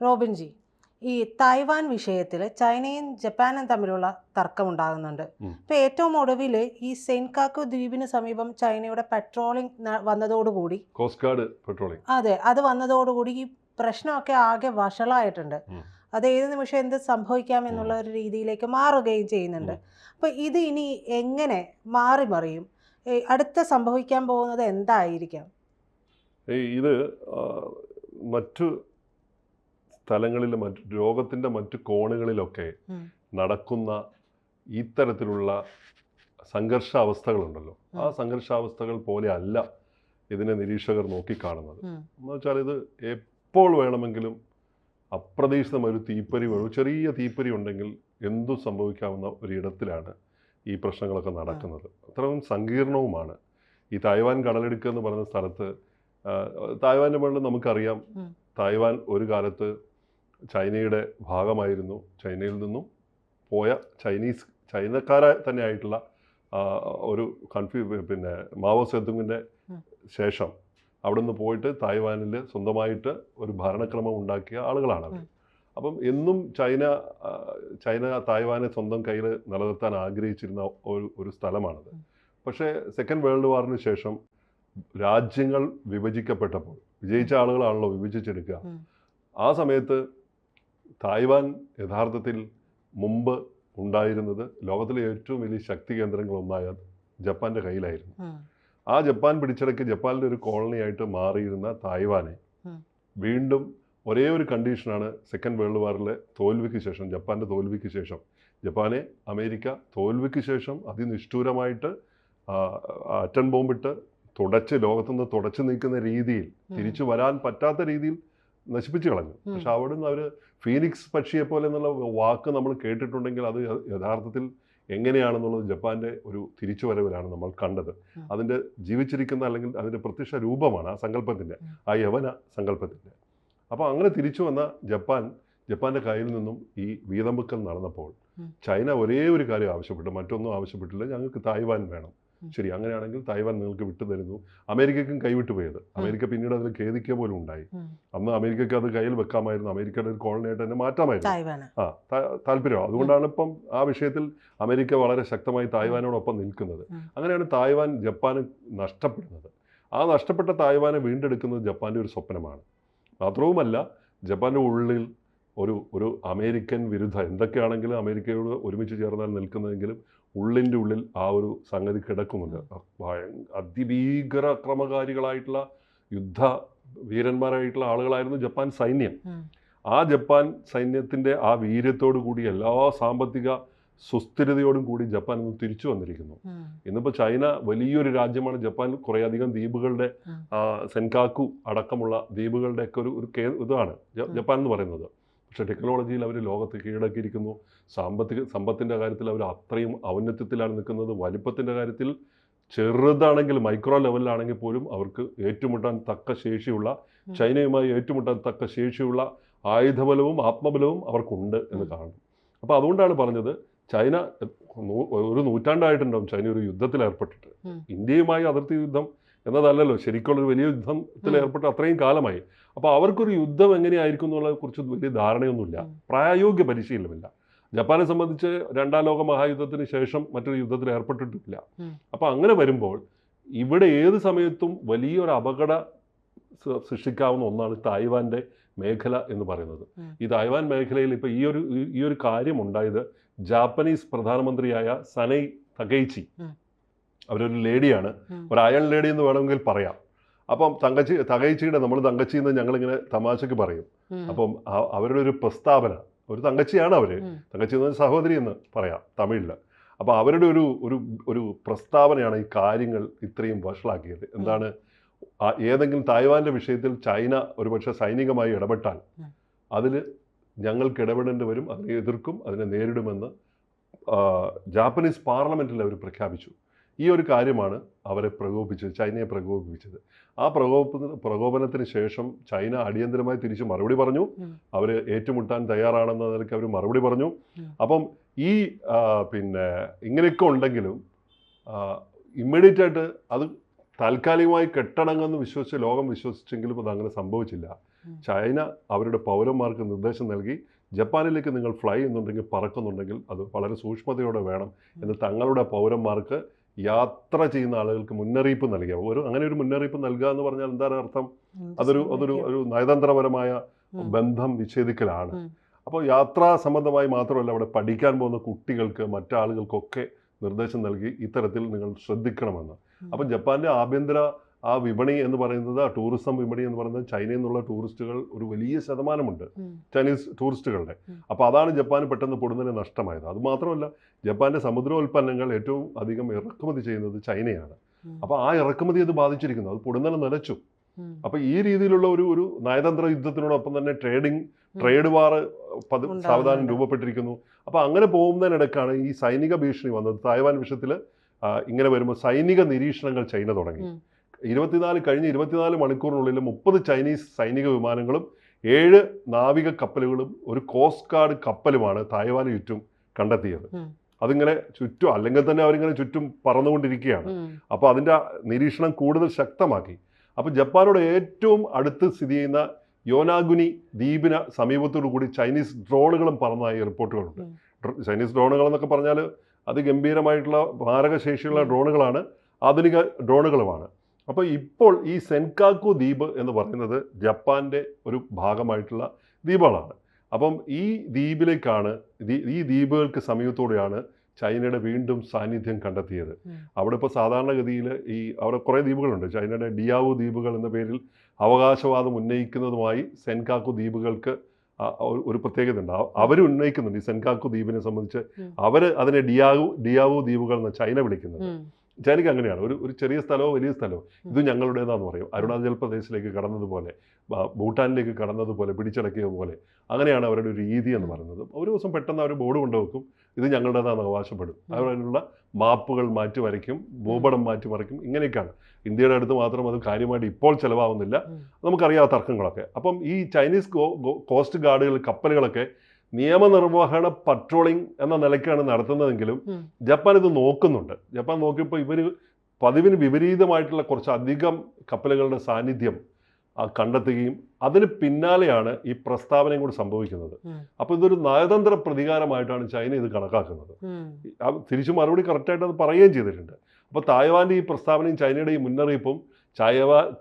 റോബിൻജി ഈ തായ്വാൻ വിഷയത്തിൽ ചൈനയും ജപ്പാനും തമ്മിലുള്ള തർക്കം ഉണ്ടാകുന്നുണ്ട് ഇപ്പൊ ഏറ്റവും ഒടുവിൽ ഈ സെൻകാക്കു ദ്വീപിന് സമീപം ചൈനയുടെ പെട്രോളിംഗ് വന്നതോടുകൂടി കോസ്റ്റ് ഗാർഡ് പെട്രോളിംഗ് അതെ അത് വന്നതോടുകൂടി ഈ പ്രശ്നമൊക്കെ ആകെ വഷളായിട്ടുണ്ട്. അത് ഏത് നിമിഷം എന്ത് സംഭവിക്കാം എന്നുള്ള ഒരു രീതിയിലേക്ക് മാറുകയും ചെയ്യുന്നുണ്ട്. അപ്പോൾ അപ്പൊ ഇത് ഇനി എങ്ങനെ മാറി മറിയും അടുത്ത സംഭവിക്കാൻ പോകുന്നത് എന്തായിരിക്കാം? ഇത് മറ്റു സ്ഥലങ്ങളിൽ മറ്റ് ലോകത്തിന്റെ മറ്റു കോണുകളിലൊക്കെ നടക്കുന്ന ഇത്തരത്തിലുള്ള സംഘർഷാവസ്ഥകളുണ്ടല്ലോ. ആ സംഘർഷാവസ്ഥകൾ പോലെ അല്ല ഇതിനെ നിരീക്ഷകർ നോക്കിക്കാണുന്നത്. എന്ന് വെച്ചാൽ ഇത് എപ്പോൾ വേണമെങ്കിലും അപ്രതീക്ഷിതമായ ഒരു തീപ്പൊരി വേണം. ചെറിയ തീപ്പൊരി ഉണ്ടെങ്കിൽ എന്തു സംഭവിക്കാവുന്ന ഒരിടത്തിലാണ് ഈ പ്രശ്നങ്ങളൊക്കെ നടക്കുന്നത്. അത്രയും സങ്കീർണവുമാണ്. ഈ തായ്വാൻ കടലെടുക്കുക എന്ന് പറയുന്ന സ്ഥലത്ത് തായ്വാന്റെ മുകളിൽ നമുക്കറിയാം തായ്വാൻ ഒരു കാലത്ത് ചൈനയുടെ ഭാഗമായിരുന്നു ചൈനയിൽ നിന്നും പോയ ചൈനീസ് ചൈനക്കാരെ തന്നെ ആയിട്ടുള്ള ഒരു കൺഫ്യൂ പിന്നെ മാവോ സെതുങ്ങിന്റെ ശേഷം അവിടെ നിന്ന് പോയിട്ട് തായ്വാനിൽ സ്വന്തമായിട്ട് ഒരു ഭരണക്രമം ഉണ്ടാക്കിയ ആളുകളാണ് അവർ അപ്പം എന്നും ചൈന ചൈന തായ്വാനെ സ്വന്തം കയ്യിൽ നിലനിർത്താൻ ആഗ്രഹിച്ചിരുന്ന ഒരു ഒരു സ്ഥലമാണത്. പക്ഷേ സെക്കൻഡ് വേൾഡ് വാറിന് ശേഷം രാജ്യങ്ങൾ വിഭജിക്കപ്പെട്ടപ്പോൾ വിജയിച്ച ആളുകളാണല്ലോ വിഭജിച്ചെടുക്കുക. ആ സമയത്ത് തായ്വാൻ യഥാർത്ഥത്തിൽ മുമ്പ് ഉണ്ടായിരുന്നത് ലോകത്തിലെ ഏറ്റവും വലിയ ശക്തി കേന്ദ്രങ്ങളൊന്നായ ജപ്പാന്റെ കയ്യിലായിരുന്നു. ആ ജപ്പാൻ പിടിച്ചടക്കി ജപ്പാനിലെ ഒരു കോളനിയായിട്ട് മാറിയിരുന്ന തായ്വാനെ വീണ്ടും ഒരേ ഒരു കണ്ടീഷനാണ് സെക്കൻഡ് വേൾഡ് വാറിലെ തോൽവിക്ക് ശേഷം ജപ്പാന്റെ തോൽവിക്ക് ശേഷം. ജപ്പാനെ അമേരിക്ക തോൽവിക്ക് ശേഷം അതിനിഷ്ഠൂരമായിട്ട് അറ്റൻ ബോംബിട്ട് തുടച്ച് ലോകത്തുനിന്ന് തുടച്ചു നീക്കുന്ന രീതിയിൽ തിരിച്ചു വരാൻ പറ്റാത്ത രീതിയിൽ നശിപ്പിച്ചു കളഞ്ഞു. പക്ഷെ അവിടുന്ന് അവർ ഫീനിക്സ് പക്ഷിയെ പോലെ എന്നുള്ള വാക്ക് നമ്മൾ കേട്ടിട്ടുണ്ടെങ്കിൽ അത് യഥാർത്ഥത്തിൽ എങ്ങനെയാണെന്നുള്ളത് ജപ്പാന്റെ ഒരു തിരിച്ചുവരവിലാണ് നമ്മൾ കണ്ടത്. അതിന്റെ ജീവിച്ചിരിക്കുന്ന അല്ലെങ്കിൽ അതിന്റെ പ്രത്യക്ഷ രൂപമാണ് ആ സങ്കല്പത്തിന്റെ. ആ യവന സങ്കല്പത്തിന്റെ. അപ്പോൾ അങ്ങനെ തിരിച്ചു വന്ന ജപ്പാൻ ജപ്പാന്റെ കയ്യിൽ നിന്നും ഈ വീതമ്പുക്കൽ നടന്നപ്പോൾ ചൈന ഒരേ ഒരു കാര്യം ആവശ്യപ്പെട്ടു. മറ്റൊന്നും ആവശ്യപ്പെട്ടില്ല. ഞങ്ങൾക്ക് തായ്വാൻ വേണം. ശരി അങ്ങനെയാണെങ്കിൽ തായ്വാൻ നിങ്ങൾക്ക് വിട്ടുതരുന്നു. അമേരിക്കയ്ക്കും കൈവിട്ടു പോയത്. അമേരിക്ക പിന്നീട് അതിൽ ഖേദിക്കുക പോലും ഉണ്ടായി. അന്ന് അമേരിക്കയ്ക്ക് അത് കയ്യിൽ വെക്കാമായിരുന്നു. അമേരിക്കയുടെ ഒരു കോളനിയായിട്ട് തന്നെ മാറ്റാമായിരുന്നു. ആ താല്പര്യം. അതുകൊണ്ടാണ് ഇപ്പം ആ വിഷയത്തിൽ അമേരിക്ക വളരെ ശക്തമായി തായ്വാനോടൊപ്പം നിൽക്കുന്നത്. അങ്ങനെയാണ് തായ്വാൻ ജപ്പാന് നഷ്ടപ്പെടുന്നത്. ആ നഷ്ടപ്പെട്ട തായ്വാനെ വീണ്ടെടുക്കുന്നത് ജപ്പാന്റെ ഒരു സ്വപ്നമാണ്. മാത്രവുമല്ല ജപ്പാന്റെ ഉള്ളിൽ ഒരു ഒരു അമേരിക്കൻ വിരുദ്ധ എന്തൊക്കെയാണെങ്കിലും അമേരിക്കയോട് ഒരുമിച്ച് ചേർന്നാൽ നിൽക്കുന്നതെങ്കിലും ഉള്ളിന്റെ ഉള്ളിൽ ആ ഒരു സംഗതി കിടക്കുന്നുണ്ട്. അതിഭീകര അക്രമകാരികളായിട്ടുള്ള യുദ്ധ വീരന്മാരായിട്ടുള്ള ആളുകളായിരുന്നു ജപ്പാൻ സൈന്യം. ആ ജപ്പാൻ സൈന്യത്തിന്റെ ആ വീര്യത്തോടു കൂടി എല്ലാ സാമ്പത്തിക സുസ്ഥിരതയോടും കൂടി ജപ്പാൻ ഇന്ന് തിരിച്ചു വന്നിരിക്കുന്നു. ഇന്നിപ്പോൾ ചൈന വലിയൊരു രാജ്യമാണ്. ജപ്പാൻ കുറേയധികം ദ്വീപുകളുടെ. സെൻകാക്കു അടക്കമുള്ള ദ്വീപുകളുടെയൊക്കെ ഒരു ഒരു ഇതാണ്. ജപ്പാൻ എന്ന് പറയുന്നത്. പക്ഷേ ടെക്നോളജിയിൽ അവർ ലോകത്ത് കീഴടക്കിയിരിക്കുന്നു. സാമ്പത്തിക സമ്പത്തിന്റെ കാര്യത്തിൽ അവർ അത്രയും ഔന്നത്യത്തിലാണ് നിൽക്കുന്നത്. വലിപ്പത്തിന്റെ കാര്യത്തിൽ ചെറുതാണെങ്കിൽ മൈക്രോ ലെവലിലാണെങ്കിൽ പോലും അവർക്ക് ഏറ്റുമുട്ടാൻ തക്ക ശേഷിയുള്ള ചൈനയുമായി ഏറ്റുമുട്ടാൻ തക്ക ശേഷിയുള്ള ആയുധബലവും ആത്മബലവും അവർക്കുണ്ട് എന്ന് കാണുന്നു. കാണും അപ്പോൾ അതുകൊണ്ടാണ് പറഞ്ഞത് ചൈന ഒരു നൂറ്റാണ്ടായിട്ടുണ്ടാവും ചൈന ഒരു യുദ്ധത്തിൽ ഏർപ്പെട്ടിട്ട്. ഇന്ത്യയുമായി അതിർത്തി യുദ്ധം എന്നതല്ലല്ലോ ശരിക്കുള്ളൊരു വലിയ യുദ്ധത്തിൽ ഏർപ്പെട്ട അത്രയും കാലമായി. അപ്പോൾ അവർക്കൊരു യുദ്ധം എങ്ങനെയായിരിക്കും എന്നുള്ളതിനെ കുറിച്ച് വലിയ ധാരണയൊന്നുമില്ല. പ്രായോഗ്യ പ്രായോഗിക പരിശീലനമില്ല. ജപ്പാനെ സംബന്ധിച്ച് രണ്ടാം ലോക മഹായുദ്ധത്തിന് ശേഷം മറ്റൊരു യുദ്ധത്തിൽ ഏർപ്പെട്ടിട്ടില്ല. അപ്പോൾ അങ്ങനെ വരുമ്പോൾ ഇവിടെ ഏത് സമയത്തും വലിയൊരു അപകട സൃഷ്ടിക്കാവുന്ന ഒന്നാണ് തായ്വാന്റെ മേഖല എന്ന് പറയുന്നത്. ഈ തായ്വാൻ മേഖലയിൽ ഇപ്പോൾ ഈ ഒരു ഈ- ഒരു കാര്യം ഉണ്ടായത് ജാപ്പനീസ് പ്രധാനമന്ത്രിയായ സനൈ തകൈച്ചി. അവരൊരു ലേഡിയാണ്. ഒരു അയൺ ലേഡി എന്ന് വേണമെങ്കിൽ പറയാം. അപ്പം തങ്കച്ചി തകൈച്ചിയുടെ നമ്മൾ തങ്കച്ചി എന്ന് ഞങ്ങളിങ്ങനെ തമാശക്ക് പറയും. അപ്പം അവരുടെ ഒരു പ്രസ്താവന ഒരു തങ്കച്ചിയാണ് അവർ. തങ്കച്ചി എന്ന് സഹോദരി എന്ന് പറയാം തമിഴിൽ അപ്പോൾ അവരുടെ ഒരു ഒരു ഒരു പ്രസ്താവനയാണ് ഈ കാര്യങ്ങൾ ഇത്രയും വഷളാക്കിയത്. എന്താണ്? ഏതെങ്കിലും തായ്വാന്റെ വിഷയത്തിൽ ചൈന ഒരുപക്ഷെ സൈനികമായി ഇടപെട്ടാൽ. അതിൽ ഞങ്ങൾക്ക് ഇടപെടേണ്ടി വരും അതിനെ എതിർക്കും അതിനെ നേരിടുമെന്ന് ജാപ്പനീസ് പാർലമെന്റിൽ അവർ പ്രഖ്യാപിച്ചു. ഈ ഒരു കാര്യമാണ് അവരെ പ്രകോപിപ്പിച്ചത് ചൈനയെ പ്രകോപിപ്പിച്ചത്. ആ പ്രകോപ പ്രകോപനത്തിന് ശേഷം ചൈന അടിയന്തരമായി തിരിച്ച് മറുപടി പറഞ്ഞു. അവർ ഏറ്റുമുട്ടാൻ തയ്യാറാണെന്ന നിലയ്ക്ക് അവർ മറുപടി പറഞ്ഞു. അപ്പം ഈ പിന്നെ ഇങ്ങനെയൊക്കെ ഉണ്ടെങ്കിലും ഇമ്മീഡിയറ്റ് ആയിട്ട് അത് താൽക്കാലികമായി കെട്ടണമെന്ന് വിശ്വസിച്ച് ലോകം വിശ്വസിച്ചെങ്കിലും അത് അങ്ങനെ സംഭവിച്ചില്ല. ചൈന അവരുടെ പൗരന്മാർക്ക് നിർദ്ദേശം നൽകി ജപ്പാനിലേക്ക് നിങ്ങൾ ഫ്ലൈ ചെയ്യുന്നുണ്ടെങ്കിൽ പറക്കുന്നുണ്ടെങ്കിൽ അത് വളരെ സൂക്ഷ്മതയോടെ വേണം. എന്ന് തങ്ങളുടെ പൗരന്മാർക്ക് യാത്ര ചെയ്യുന്ന ആളുകൾക്ക് മുന്നറിയിപ്പ് നൽകിയ ഒരു അങ്ങനെ ഒരു മുന്നറിയിപ്പ് നൽകുക എന്ന് പറഞ്ഞാൽ എന്താണ് അർത്ഥം? അതൊരു അതൊരു ഒരു നയതന്ത്രപരമായ ബന്ധം വിച്ഛേദിക്കലാണ് അപ്പോൾ യാത്രാ സംബന്ധമായി മാത്രമല്ല അവിടെ പഠിക്കാൻ പോകുന്ന കുട്ടികൾക്ക് മറ്റാളുകൾക്കൊക്കെ നിർദ്ദേശം നൽകി ഇത്തരത്തിൽ നിങ്ങൾ ശ്രദ്ധിക്കണമെന്ന്. അപ്പം ജപ്പാന്റെ ആഭ്യന്തര ആ വിപണി എന്ന് പറയുന്നത് ആ ടൂറിസം വിപണി എന്ന് പറയുന്നത് ചൈനയിൽ നിന്നുള്ള ടൂറിസ്റ്റുകൾ ഒരു വലിയ ശതമാനമുണ്ട്. ചൈനീസ് ടൂറിസ്റ്റുകളുടെ. അപ്പോൾ അതാണ് ജപ്പാൻ പെട്ടെന്ന് പൊടുന്നതിന് നഷ്ടമായത്. അത് മാത്രമല്ല ജപ്പാന്റെ സമുദ്രോൽപ്പന്നങ്ങൾ ഏറ്റവും അധികം ഇറക്കുമതി ചെയ്യുന്നത് ചൈനയാണ്. അപ്പോൾ ആ ഇറക്കുമതി അത് ബാധിച്ചിരിക്കുന്നു. അത് പൊടുന്നതിന് നിലച്ചു. അപ്പോൾ ഈ രീതിയിലുള്ള ഒരു ഒരു നയതന്ത്ര യുദ്ധത്തിനോടൊപ്പം തന്നെ ട്രേഡിംഗ് ട്രേഡ് വാർ. സാവധാനം രൂപപ്പെട്ടിരിക്കുന്നു. അപ്പോൾ അങ്ങനെ പോകുന്നതിനിടക്കാണ് ഈ സൈനിക ഭീഷണി വന്നത്. തായ്വാൻ വിഷയത്തിൽ ഇങ്ങനെ വരുമ്പോൾ സൈനിക നിരീക്ഷണങ്ങൾ ചൈന തുടങ്ങി. ഇരുപത്തിനാല് കഴിഞ്ഞ ഇരുപത്തിനാല് മണിക്കൂറിനുള്ളിൽ മുപ്പത് ചൈനീസ് സൈനിക വിമാനങ്ങളും ഏഴ് നാവിക കപ്പലുകളും ഒരു കോസ്റ്റ് ഗാർഡ് കപ്പലുമാണ് തായ്വാന് ചുറ്റും കണ്ടെത്തിയത്. അതിങ്ങനെ ചുറ്റും അല്ലെങ്കിൽ തന്നെ അവരിങ്ങനെ ചുറ്റും പറന്നുകൊണ്ടിരിക്കുകയാണ്. അപ്പോൾ അതിന്റെ നിരീക്ഷണം കൂടുതൽ ശക്തമാക്കി അപ്പോൾ ജപ്പാനോട് ഏറ്റവും അടുത്ത് സ്ഥിതി ചെയ്യുന്ന യോനാഗുനി ദ്വീപിന് സമീപത്തോടു കൂടി ചൈനീസ് ഡ്രോണുകളും പറന്നതായി റിപ്പോർട്ടുകളുണ്ട് ചൈനീസ് ഡ്രോണുകൾ എന്നൊക്കെ പറഞ്ഞാൽ അതിഗംഭീരമായിട്ടുള്ള മാരകശേഷിയുള്ള. ഡ്രോണുകളാണ് ആധുനിക ഡ്രോണുകളുമാണ് അപ്പോൾ ഇപ്പോൾ ഈ സെൻകാക്കു ദ്വീപ് എന്ന് പറയുന്നത് ജപ്പാന്റെ ഒരു ഭാഗമായിട്ടുള്ള ദ്വീപുകളാണ് അപ്പം ഈ ദ്വീപിലേക്കാണ് ഈ ദ്വീപുകൾക്ക് സമീപത്തോടെയാണ് ചൈനയുടെ വീണ്ടും സാന്നിധ്യം കണ്ടെത്തിയത്. അവിടെ ഇപ്പോൾ സാധാരണഗതിയിൽ ഈ അവിടെ കുറേ ദ്വീപുകളുണ്ട്. ചൈനയുടെ ഡിയാവു ദ്വീപുകൾ എന്ന പേരിൽ അവകാശവാദം ഉന്നയിക്കുന്നതുമായി സെൻകാക്കു ദ്വീപുകൾക്ക് ഒരു- ഒരു പ്രത്യേകത ഉണ്ട് അവർ ഉന്നയിക്കുന്നുണ്ട് ഈ സെൻകാക്കു ദ്വീപിനെ സംബന്ധിച്ച് അവർ അതിനെ ഡിയാവു ഡിയാവു ദ്വീപുകൾ എന്ന് ചൈന വിളിക്കുന്നത്. ചൈനയ്ക്ക് അങ്ങനെയാണ്. ഒരു ഒരു ചെറിയ സ്ഥലമോ വലിയ സ്ഥലമോ ഇത് ഞങ്ങളുടേതാന്ന് പറയും. അരുണാചൽ പ്രദേശിലേക്ക് കടന്നതുപോലെ ഭൂട്ടാനിലേക്ക് കടന്നതുപോലെ പിടിച്ചടക്കിയതുപോലെ അങ്ങനെയാണ് അവരുടെ ഒരു രീതി എന്ന് പറയുന്നത്. ഒരു ദിവസം പെട്ടെന്ന് അവർ ബോർഡ് കൊണ്ടുവെക്കും ഇത് ഞങ്ങളുടേതാന്ന് അവകാശപ്പെടും. അതിനുള്ള അവരതിനുള്ള മാപ്പുകൾ മാറ്റി വരയ്ക്കും ഭൂപടം മാറ്റി വരയ്ക്കും ഇങ്ങനെയൊക്കെയാണ്. ഇന്ത്യയുടെ അടുത്ത് മാത്രം അത് കാര്യമായിട്ട് ഇപ്പോൾ ചിലവാകുന്നില്ല. നമുക്കറിയാം തർക്കങ്ങളൊക്കെ. അപ്പം ഈ ചൈനീസ് കോസ്റ്റ് ഗാർഡുകൾ കപ്പലുകളൊക്കെ നിയമനിർവഹണ പട്രോളിംഗ് എന്ന നിലയ്ക്കാണ് നടത്തുന്നതെങ്കിലും ജപ്പാൻ ഇത് നോക്കുന്നുണ്ട്. ജപ്പാൻ നോക്കിയപ്പോൾ ഇവർ പതിവിന് വിപരീതമായിട്ടുള്ള കുറച്ചധികം കപ്പലുകളുടെ സാന്നിധ്യം കണ്ടെത്തുകയും അതിന് പിന്നാലെയാണ് ഈ പ്രസ്താവനയും കൂടി സംഭവിക്കുന്നത്. അപ്പൊ അപ്പോൾ ഇതൊരു നയതന്ത്ര പ്രതികാരമായിട്ടാണ് ചൈന ഇത് കണക്കാക്കുന്നത്. തിരിച്ചു മറുപടി കറക്റ്റായിട്ട് അത് പറയുകയും ചെയ്തിട്ടുണ്ട്. അപ്പോൾ തായ്വാന്റെ ഈ പ്രസ്താവനയും ചൈനയുടെ ഈ മുന്നറിയിപ്പും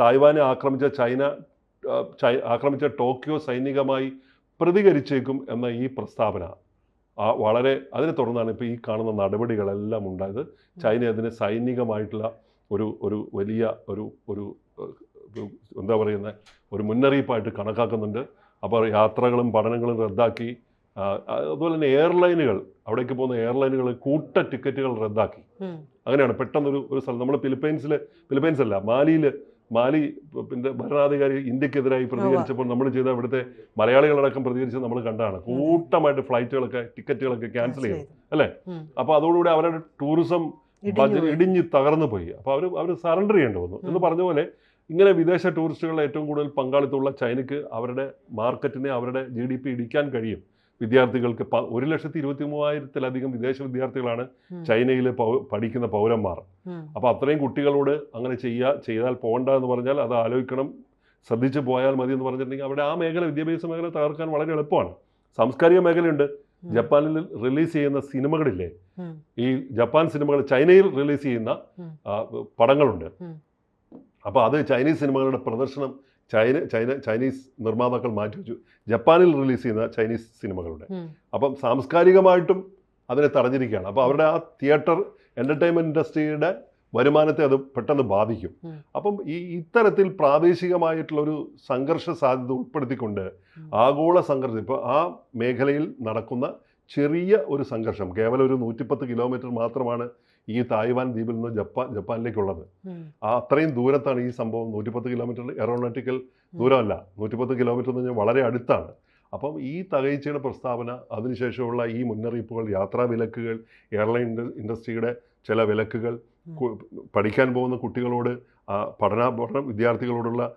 തായ്വാനെ ആക്രമിച്ച ചൈന ആക്രമിച്ച ടോക്കിയോ സൈനികമായി പ്രതികരിച്ചേക്കും എന്ന ഈ പ്രസ്താവന. ആ വളരെ അതിനെ തുടർന്നാണ് ഇപ്പോൾ ഈ കാണുന്ന നടപടികളെല്ലാം ഉണ്ടായത്. ചൈന അതിന് സൈനികമായിട്ടുള്ള ഒരു ഒരു വലിയ ഒരു ഒരു എന്താ പറയുന്ന ഒരു മുന്നറിയിപ്പായിട്ട് കണക്കാക്കുന്നുണ്ട്. അപ്പോൾ യാത്രകളും പഠനങ്ങളും റദ്ദാക്കി അതുപോലെ തന്നെ എയർലൈനുകൾ അവിടേക്ക് പോകുന്ന എയർലൈനുകൾ കൂട്ട ടിക്കറ്റുകൾ റദ്ദാക്കി. അങ്ങനെയാണ് പെട്ടെന്നൊരു ഒരു സ്ഥലം. നമ്മൾ ഫിലിപ്പൈൻസിൽ ഫിലിപ്പൈൻസ് അല്ല മാലിയിൽ മാലി പിന്നെ ഭരണാധികാരി ഇന്ത്യക്കെതിരായി പ്രതികരിച്ചപ്പോൾ നമ്മൾ ചെയ്ത ഇവിടുത്തെ മലയാളികളടക്കം പ്രതികരിച്ചത് നമ്മൾ കണ്ടാണ്. കൂട്ടമായിട്ട് ഫ്ലൈറ്റുകളൊക്കെ ടിക്കറ്റുകളൊക്കെ ക്യാൻസൽ ചെയ്തു. അല്ലേ? അപ്പോൾ അതോടുകൂടി അവരുടെ ടൂറിസം ബജറ്റ്. ഇടിഞ്ഞ് തകർന്നു പോയി. അപ്പോൾ അവർ അവർ സറണ്ടർ ചെയ്യേണ്ടി വന്നു. എന്ന് പറഞ്ഞ പോലെ ഇങ്ങനെ വിദേശ ടൂറിസ്റ്റുകളുടെ ഏറ്റവും കൂടുതൽ പങ്കാളിത്തമുള്ള ചൈനക്ക് അവരുടെ മാർക്കറ്റിനെ അവരുടെ ജി ഡി പി ഇടിക്കാൻ കഴിയും. വിദ്യാർത്ഥികൾക്ക് ഒരു ലക്ഷത്തി ഇരുപത്തി മൂവായിരത്തിലധികം വിദേശ വിദ്യാർത്ഥികളാണ് ചൈനയിൽ പഠിക്കുന്ന പൗരന്മാർ. അപ്പോൾ അത്രയും കുട്ടികളോട് അങ്ങനെ ചെയ്യുക ചെയ്താൽ പോകണ്ട എന്ന് പറഞ്ഞാൽ അത് ആലോചിക്കണം ശ്രദ്ധിച്ച് പോയാൽ മതി എന്ന് പറഞ്ഞിട്ടുണ്ടെങ്കിൽ അവിടെ ആ മേഖല വിദ്യാഭ്യാസ മേഖല തകർക്കാൻ വളരെ എളുപ്പമാണ് സാംസ്കാരിക മേഖലയുണ്ട്. ജപ്പാനിൽ റിലീസ് ചെയ്യുന്ന സിനിമകളില്ലേ ഈ ജപ്പാൻ സിനിമകൾ ചൈനയിൽ റിലീസ് ചെയ്യുന്ന. പടങ്ങളുണ്ട്. അപ്പോൾ അത് ചൈനീസ് സിനിമകളുടെ പ്രദർശനം ചൈന ചൈന ചൈനീസ് നിർമ്മാതാക്കൾ മാറ്റി വെച്ചു. ജപ്പാനിൽ റിലീസ് ചെയ്യുന്ന ചൈനീസ് സിനിമകളുടെ. അപ്പം സാംസ്കാരികമായിട്ടും അതിനെ തടഞ്ഞിരിക്കുകയാണ്. അപ്പോൾ അവരുടെ ആ തിയേറ്റർ എന്റർടൈൻമെന്റ് ഇൻഡസ്ട്രിയുടെ വരുമാനത്തെ അത് പെട്ടെന്ന് ബാധിക്കും. അപ്പം ഈ ഇത്തരത്തിൽ പ്രാദേശികമായിട്ടുള്ളൊരു സംഘർഷ സാധ്യത ഉൾപ്പെടുത്തിക്കൊണ്ട് ആഗോള സംഘർഷം ഇപ്പോൾ ആ മേഖലയിൽ നടക്കുന്ന ചെറിയ ഒരു സംഘർഷം കേവലം ഒരു നൂറ്റിപ്പത്ത് കിലോമീറ്റർ മാത്രമാണ് ഈ തായ്വാൻ ദ്വീപിൽ നിന്ന് ജപ്പാൻ ജപ്പാനിലേക്കുള്ളത്. ആ അത്രയും ദൂരത്താണ് ഈ സംഭവം. നൂറ്റിപ്പത്ത് കിലോമീറ്റർ എറോനോട്ടിക്കൽ ദൂരമല്ല. നൂറ്റിപ്പത്ത് കിലോമീറ്റർ എന്ന് പറഞ്ഞാൽ വളരെ അടുത്താണ്. അപ്പം ഈ തകഴ്ചയുടെ പ്രസ്താവന അതിനുശേഷമുള്ള ഈ മുന്നറിയിപ്പുകൾ യാത്രാ വിലക്കുകൾ എയർലൈൻ ഇൻഡ- ഇൻഡസ്ട്രിയുടെ ചില വിലക്കുകൾ പഠിക്കാൻ പോകുന്ന കുട്ടികളോട് പഠന പഠന വിദ്യാർത്ഥികളോടുള്ള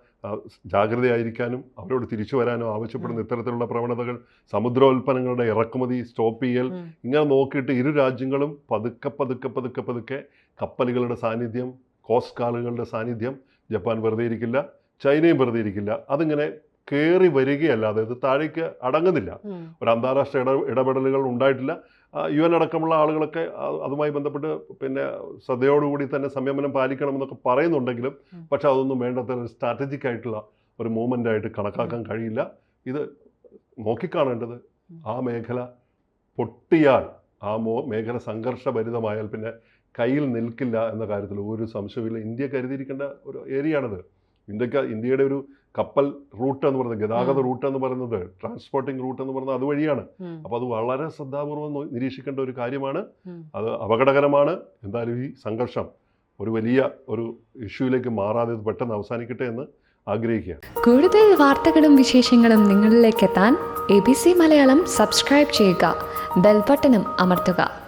ജാഗ്രതയായിരിക്കാനും അവരോട് തിരിച്ചു വരാനും ആവശ്യപ്പെടുന്ന ഇത്തരത്തിലുള്ള പ്രവണതകൾ സമുദ്രോൽപ്പന്നങ്ങളുടെ ഇറക്കുമതി സ്റ്റോപ്പ് ചെയ്യൽ. ഇങ്ങനെ നോക്കിയിട്ട് ഇരു രാജ്യങ്ങളും പതുക്കെ പതുക്കെ പതുക്കെ പതുക്കെ കപ്പലുകളുടെ സാന്നിധ്യം കോസ്റ്റ് കാലുകളുടെ സാന്നിധ്യം ജപ്പാൻ വെറുതെ ഇരിക്കില്ല ചൈനയും വെറുതെ ഇരിക്കില്ല. അതിങ്ങനെ കയറി വരികയല്ല അതായത് താഴേക്ക് അടങ്ങുന്നില്ല. ഒരു അന്താരാഷ്ട്ര ഇട ഇടപെടലുകൾ ഉണ്ടായിട്ടില്ല. യു എൻ അടക്കമുള്ള ആളുകളൊക്കെ അതുമായി ബന്ധപ്പെട്ട് പിന്നെ ശ്രദ്ധയോടുകൂടി തന്നെ സംയമനം പാലിക്കണമെന്നൊക്കെ പറയുന്നുണ്ടെങ്കിലും പക്ഷെ അതൊന്നും വേണ്ടത്ര സ്ട്രാറ്റജിക് ആയിട്ടുള്ള ഒരു മൂവ്മെന്റ് ആയിട്ട് കണക്കാക്കാൻ കഴിയില്ല. ഇത് നോക്കിക്കാണേണ്ടത് ആ മേഖല പൊട്ടിയാൽ ആ മോ മേഖല സംഘർഷഭരിതമായാൽ പിന്നെ കയ്യിൽ നിൽക്കില്ല എന്ന കാര്യത്തിൽ ഒരു സംശയമില്ല ഇന്ത്യ കരുതിയിരിക്കേണ്ട ഒരു ഏരിയയാണിത് ഇന്ത്യയ്ക്ക് ഇന്ത്യയുടെ ഒരു കപ്പൽ റൂട്ട് എന്ന് പറയുന്നത് ഗതാഗത റൂട്ട് എന്ന് പറയുന്നത് ട്രാൻസ്പോർട്ടിംഗ് റൂട്ട് എന്ന് പറയുന്നത് അതുവഴിയാണ്. അപ്പോൾ അത് വളരെ ശ്രദ്ധാപൂർവം നിരീക്ഷിക്കേണ്ട ഒരു കാര്യമാണ്. അത് അപകടകരമാണ്. എന്തായാലും ഈ സംഘർഷം ഒരു വലിയ ഒരു ഇഷ്യൂയിലേക്ക് മാറാതെ ഇത് പെട്ടെന്ന് അവസാനിക്കട്ടെ എന്ന് ആഗ്രഹിക്കുക കൂടുതൽ വാർത്തകളും വിശേഷങ്ങളും നിങ്ങളിലേക്ക് എത്താൻ A B C Malayalam subscribe ചെയ്യുക ബെൽബട്ടനും അമർത്തുക.